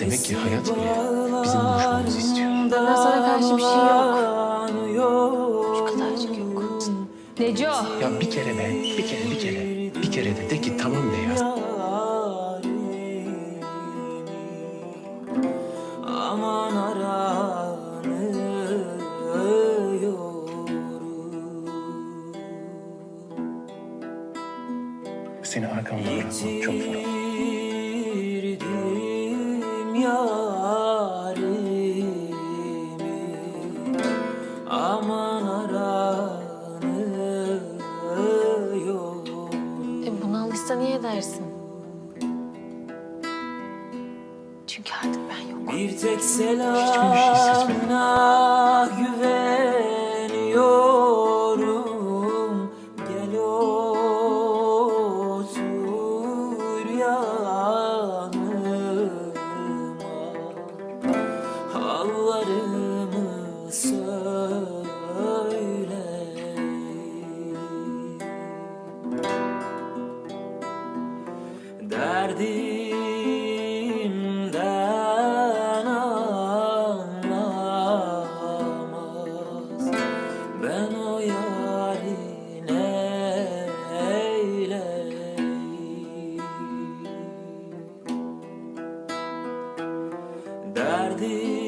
Demek ki hayat bile bizim buluşmamızı istiyor. Bana sana karşı bir şey yok. Şu kadarcık yok. Neco. Ya bir kere be, bir kere, bir kere. Bir kere de de ki tamam de ya. Aman Seni arkamda bırakmam çok zor. Yarimi Aman aranıyor E buna alışsa niye dersin? Çünkü artık ben yokum. Bir tek şey selamına güveniyorum Hallarımı söyle Derdimden anlamaz. Ben o yarine eyleyim Derdim